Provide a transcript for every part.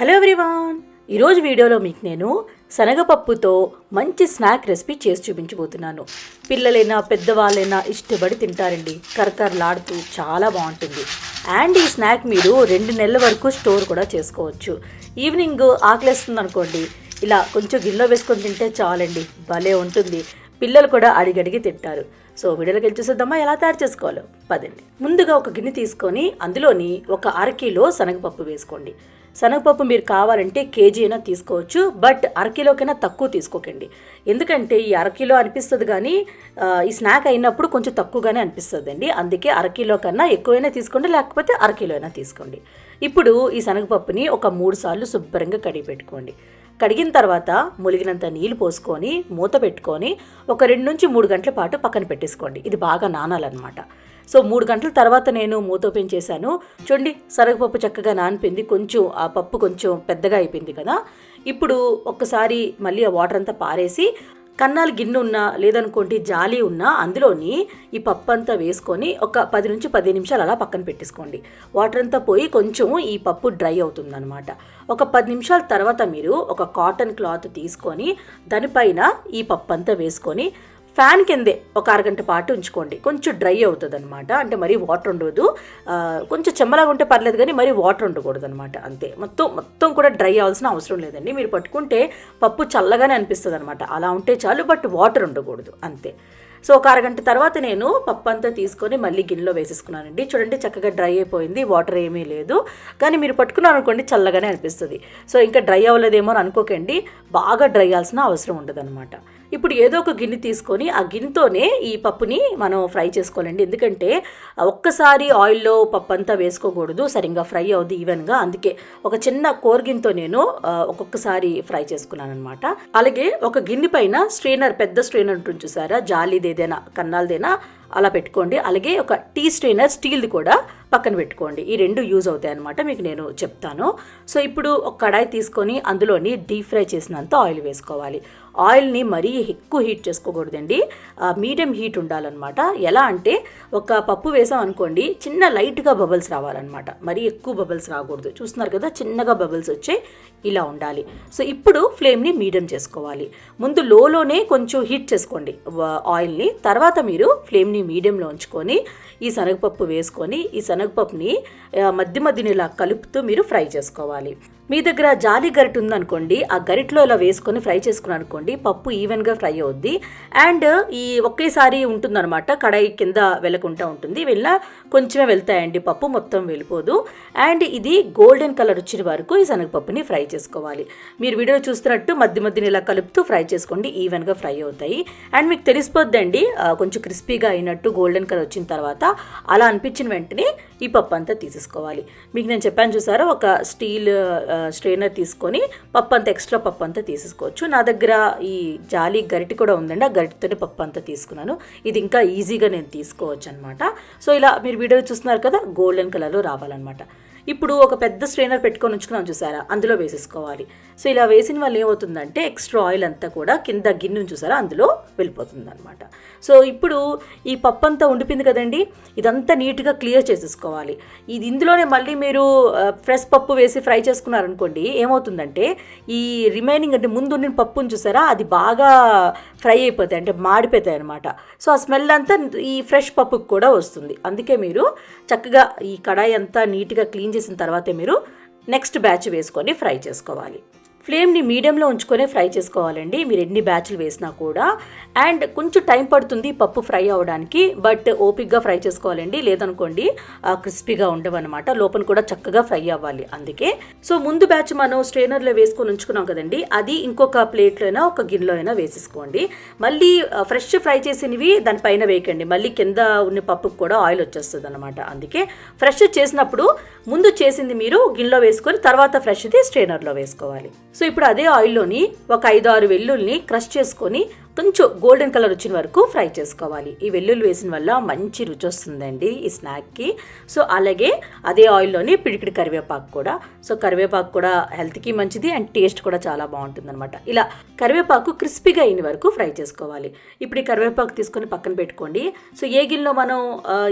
Hello everyone. ఈరోజు వీడియోలో మీకు నేను ఈరోజు వీడియోలో మీకు నేను శనగపప్పుతో మంచి స్నాక్ రెసిపీ చేసి చూపించబోతున్నాను. పిల్లలైనా పెద్దవాళ్ళైనా ఇష్టపడి తింటారండి. కరకరలాడుతూ చాలా బాగుంటుంది. అండ్ ఈ స్నాక్ మీరు రెండు నెలల వరకు స్టోర్ కూడా చేసుకోవచ్చు. ఈవినింగ్ ఆకలిస్తుంది అనుకోండి ఇలా కొంచెం గిన్నెలో వేసుకొని తింటే చాలండి భలే ఉంటుంది. పిల్లలు కూడా అడిగడిగి తింటారు. సో వీడియోలోకి వెళ్ళి చూసేద్దామా? ఎలా తయారు చేసుకోవాలో? పదండి. ముందుగా ఒక గిన్నె తీసుకొని అందులోని ఒక అరకిలో శనగపప్పు వేసుకోండి. శనగపప్పు మీరు కావాలంటే కేజీ అయినా తీసుకోవచ్చు బట్ అరకిలోకైనా తక్కువ తీసుకోకండి. ఎందుకంటే ఈ అరకిలో అనిపిస్తుంది కానీ ఈ స్నాక్ అయినప్పుడు కొంచెం తక్కువగానే అనిపిస్తుంది అండి అందుకే అరకిలో కన్నా ఎక్కువైనా తీసుకోండి లేకపోతే అరకిలో అయినా తీసుకోండి. ఇప్పుడు ఈ శనగపప్పుని ఒక మూడు సార్లు శుభ్రంగా కడిగి పెట్టుకోండి. కడిగిన తర్వాత ములిగినంత నీళ్ళు పోసుకొని మూత పెట్టుకొని ఒక రెండు నుంచి మూడు గంటల పాటు పక్కన పెట్టేసుకోండి. ఇది బాగా నానాలన్నమాట. సో మూడు గంటల తర్వాత నేను మూత ఓపెన్ చేశాను. చూడండి సరగపప్పు చక్కగా నానిపోయింది. కొంచెం ఆ పప్పు కొంచెం పెద్దగా అయిపోయింది కదా. ఇప్పుడు ఒక్కసారి మళ్ళీ ఆ వాటర్ అంతా పారేసి కన్నాలు గిన్నె ఉన్నా లేదనుకోండి జాలి ఉన్నా అందులోని ఈ పప్పు అంతా వేసుకొని ఒక పది నుంచి పది నిమిషాలు అలా పక్కన పెట్టేసుకోండి. వాటర్ అంతా పోయి కొంచెం ఈ పప్పు డ్రై అవుతుందనమాట ఒక పది నిమిషాల తర్వాత మీరు ఒక కాటన్ క్లాత్ తీసుకొని దానిపైన ఈ పప్పు అంతా వేసుకొని ఫ్యాన్ కిందే ఒక అరగంట పాటు ఉంచుకోండి. కొంచెం డ్రై అవుతుంది అనమాట అంటే మరీ వాటర్ ఉండదు. కొంచెం చెమ్మలాగా ఉంటే పర్లేదు కానీ మరీ వాటర్ ఉండకూడదు అనమాట అంతే. మొత్తం మొత్తం కూడా డ్రై అవ్వాల్సిన అవసరం లేదండి. మీరు పట్టుకుంటే పప్పు చల్లగానే అనిపిస్తుంది అనమాట అలా ఉంటే చాలు బట్ వాటర్ ఉండకూడదు. అంతే. సో ఒక అరగంట తర్వాత నేను పప్పు అంతా తీసుకొని మళ్ళీ గిన్నెలో వేసేసుకున్నానండి. చూడండి చక్కగా డ్రై అయిపోయింది. వాటర్ ఏమీ లేదు. కానీ మీరు పట్టుకున్నారు అనుకోండి చల్లగానే అనిపిస్తుంది. సో ఇంకా డ్రై అవ్వలేదేమో అని అనుకోకండి. బాగా డ్రై అవ్వాల్సిన అవసరం ఉండదు ఇప్పుడు ఏదో ఒక గిన్నె తీసుకొని ఆ గిన్నెతోనే ఈ పప్పుని మనం ఫ్రై చేసుకోవాలండి. ఎందుకంటే ఒక్కసారి ఆయిల్లో పప్పు అంతా వేసుకోకూడదు సరిగ్గా ఫ్రై అవుద్ది ఈవెన్గా. అందుకే ఒక చిన్న కోర్గిన్తో నేను ఒక్కొక్కసారి ఫ్రై చేసుకున్నాను అనమాట అలాగే ఒక గిన్నె పైన స్ట్రెయినర్ పెద్ద స్ట్రెయినర్ ఉంటుంది చూసారా? జాలీది ఏదైనా కన్నాలదైనా అలా పెట్టుకోండి. అలాగే ఒక టీ స్ట్రెయినర్ స్టీల్ది కూడా పక్కన పెట్టుకోండి. ఈ రెండు యూజ్ అవుతాయి అనమాట మీకు నేను చెప్తాను. సో ఇప్పుడు ఒక కడాయి తీసుకొని అందులోని డీప్ ఫ్రై చేసినంత ఆయిల్ వేసుకోవాలి. ఆయిల్ని మరీ ఎక్కువ హీట్ చేసుకోకూడదండి. మీడియం హీట్ ఉండాలన్నమాట. ఎలా అంటే ఒక పప్పు వేసాం అనుకోండి చిన్న లైట్గా బబుల్స్ రావాలన్నమాట. మరీ ఎక్కువ బబుల్స్ రాకూడదు. చూస్తున్నారు కదా చిన్నగా బబుల్స్ వచ్చాయి ఇలా ఉండాలి. సో ఇప్పుడు ఫ్లేమ్ని మీడియం చేసుకోవాలి. ముందు లోలోనే కొంచెం హీట్ చేసుకోండి ఆయిల్ని. తర్వాత మీరు ఫ్లేమ్ని మీడియంలో ఉంచుకొని ఈ శనగపప్పు వేసుకొని ఈ శనగపప్పుని మధ్య మధ్యన ఇలా కలుపుతూ మీరు ఫ్రై చేసుకోవాలి. మీ దగ్గర జాలి గరిట ఉందనుకోండి ఆ గరిటలో ఇలా వేసుకొని ఫ్రై చేసుకున్నాను అనుకోండి పప్పు ఈవెన్గా ఫ్రై అవుద్ది. అండ్ ఈ ఒకేసారి ఉంటుందన్నమాట కడాయి కింద వెళ్ళకుండా ఉంటుంది. వెళ్ళినా కొంచెమే వెళ్తాయండి పప్పు మొత్తం వెళ్ళిపోదు. అండ్ ఇది గోల్డెన్ కలర్ వచ్చిన వరకు ఈ శనగపప్పుని ఫ్రై చేసుకోవాలి. మీరు వీడియో చూస్తున్నట్టు మధ్య మధ్యన ఇలా కలుపుతూ ఫ్రై చేసుకోండి ఈవెన్గా ఫ్రై అవుతాయి. అండ్ మీకు తెలిసిపోద్దండి కొంచెం క్రిస్పీగా అయినట్టు గోల్డెన్ కలర్ వచ్చిన తర్వాత అలా అనిపించిన వెంటనే ఈ పప్పు అంతా తీసేసుకోవాలి. మీకు నేను చెప్పాను చూసారా ఒక స్టీల్ స్ట్రెయినర్ తీసుకొని పప్పు అంతా ఎక్స్ట్రా పప్పు అంతా తీసేసుకోవచ్చు. నా దగ్గర ఈ జాలి గరిటె కూడా ఉందండి. ఆ గరిటెతోనే పప్పు అంతా తీసుకున్నాను. ఇది ఇంకా ఈజీగా నేను తీసుకోవచ్చు అనమాట సో ఇలా మీరు వీడియో చూస్తున్నారు కదా గోల్డెన్ కలర్లో రావాలన్నమాట. ఇప్పుడు ఒక పెద్ద స్ట్రైనర్ పెట్టుకొని ఉంచుకున్నాం చూసారా? అందులో వేసేసుకోవాలి. సో ఇలా వేసిన వల్ల ఏమవుతుందంటే ఎక్స్ట్రా ఆయిల్ అంతా కూడా కింద గిన్నె చూసారా? అందులో వెళ్ళిపోతుంది అనమాట సో ఇప్పుడు ఈ పప్పు అంతా ఉండిపోయింది కదండి. ఇదంతా నీట్గా క్లియర్ చేసేసుకోవాలి. ఇది ఇందులోనే మళ్ళీ మీరు ఫ్రెష్ పప్పు వేసి ఫ్రై చేసుకున్నారనుకోండి ఏమవుతుందంటే ఈ రిమైనింగ్ అంటే ముందు ఉండిన పప్పును చూసారా? అది బాగా ఫ్రై అయిపోతాయి అంటే మాడిపోతాయి అనమాట సో ఆ స్మెల్ అంతా ఈ ఫ్రెష్ పప్పుకి కూడా వస్తుంది. అందుకే మీరు చక్కగా ఈ కడాయి అంతా నీట్గా క్లీన్ చేసిన తర్వాతే మీరు నెక్స్ట్ బ్యాచ్ వేసుకొని ఫ్రై చేసుకోవాలి. ఫ్లేమ్ని మీడియంలో ఉంచుకొని ఫ్రై చేసుకోవాలండి. మీరు ఎన్ని బ్యాచ్లు వేసినా కూడా. అండ్ కొంచెం టైం పడుతుంది పప్పు ఫ్రై అవ్వడానికి. బట్ ఓపిక్గా ఫ్రై చేసుకోవాలండి. లేదనుకోండి క్రిస్పీగా ఉండవన్నమాట. లోపల కూడా చక్కగా ఫ్రై అవ్వాలి. అందుకే. సో ముందు బ్యాచ్ మనం స్ట్రైనర్లో వేసుకొని ఉంచుకున్నాం కదండి. అది ఇంకొక ప్లేట్లో అయినా ఒక గిన్నెలో అయినా వేసేసుకోండి. మళ్ళీ ఫ్రెష్ ఫ్రై చేసినవి దానిపైన వేయకండి. మళ్ళీ కింద ఉన్న పప్పుకు కూడా ఆయిల్ వచ్చేస్తుంది అనమాట అందుకే. ఫ్రెష్ చేసినప్పుడు ముందు చేసింది మీరు గిన్నెలో వేసుకొని తర్వాత ఫ్రెష్ది స్ట్రైనర్లో వేసుకోవాలి. సో ఇప్పుడు అదే ఆయిల్లోని ఒక ఐదు ఆరు వెల్లుల్ని క్రష్ చేసుకొని కొంచెం గోల్డెన్ కలర్ వచ్చిన వరకు ఫ్రై చేసుకోవాలి. ఈ వెల్లుల్లి వేసిన వల్ల మంచి రుచి వస్తుందండి ఈ స్నాక్కి. సో అలాగే అదే ఆయిల్లోని పిడికిడి కరివేపాకు కూడా. సో కరివేపాకు కూడా హెల్త్కి మంచిది అండ్ టేస్ట్ కూడా చాలా బాగుంటుంది అనమాట ఇలా కరివేపాకు క్రిస్పీగా అయిన వరకు ఫ్రై చేసుకోవాలి. ఇప్పుడు ఈ కరివేపాకు తీసుకొని పక్కన పెట్టుకోండి. సో ఏ గిన్నెలో మనం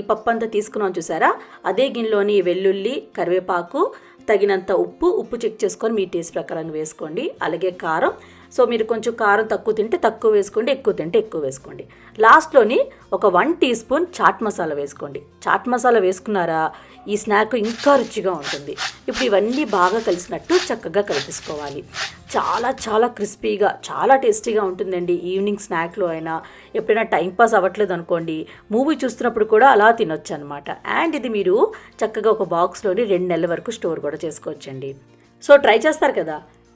ఈ పప్పు అంతా తీసుకున్నాం చూసారా? అదే గిన్నెలోని వెల్లుల్లి కరివేపాకు తగినంత ఉప్పు ఉప్పు చెక్ చేసుకొని మీ టేస్ట్ ప్రకారంగా వేసుకోండి. అలాగే కారం సో మీరు కొంచెం కారం తక్కువ తింటే తక్కువ వేసుకోండి ఎక్కువ తింటే ఎక్కువ వేసుకోండి. లాస్ట్లోని ఒక one teaspoon chaat masala వేసుకోండి. చాట్ మసాలా వేసుకున్నారా ఈ స్నాక్ ఇంకా రుచిగా ఉంటుంది. ఇప్పుడు ఇవన్నీ బాగా కలిసినట్టు చక్కగా కలిపేసుకోవాలి. చాలా చాలా క్రిస్పీగా చాలా టేస్టీగా ఉంటుందండి ఈవినింగ్ స్నాక్లో అయినా. ఎప్పుడైనా టైంపాస్ అవ్వట్లేదు అనుకోండి మూవీ చూస్తున్నప్పుడు కూడా అలా తినొచ్చు అనమాట అండ్ ఇది మీరు చక్కగా ఒక బాక్స్లోని రెండు నెలల వరకు స్టోర్ కూడా చేసుకోవచ్చండి. సో ట్రై చేస్తారు కదా?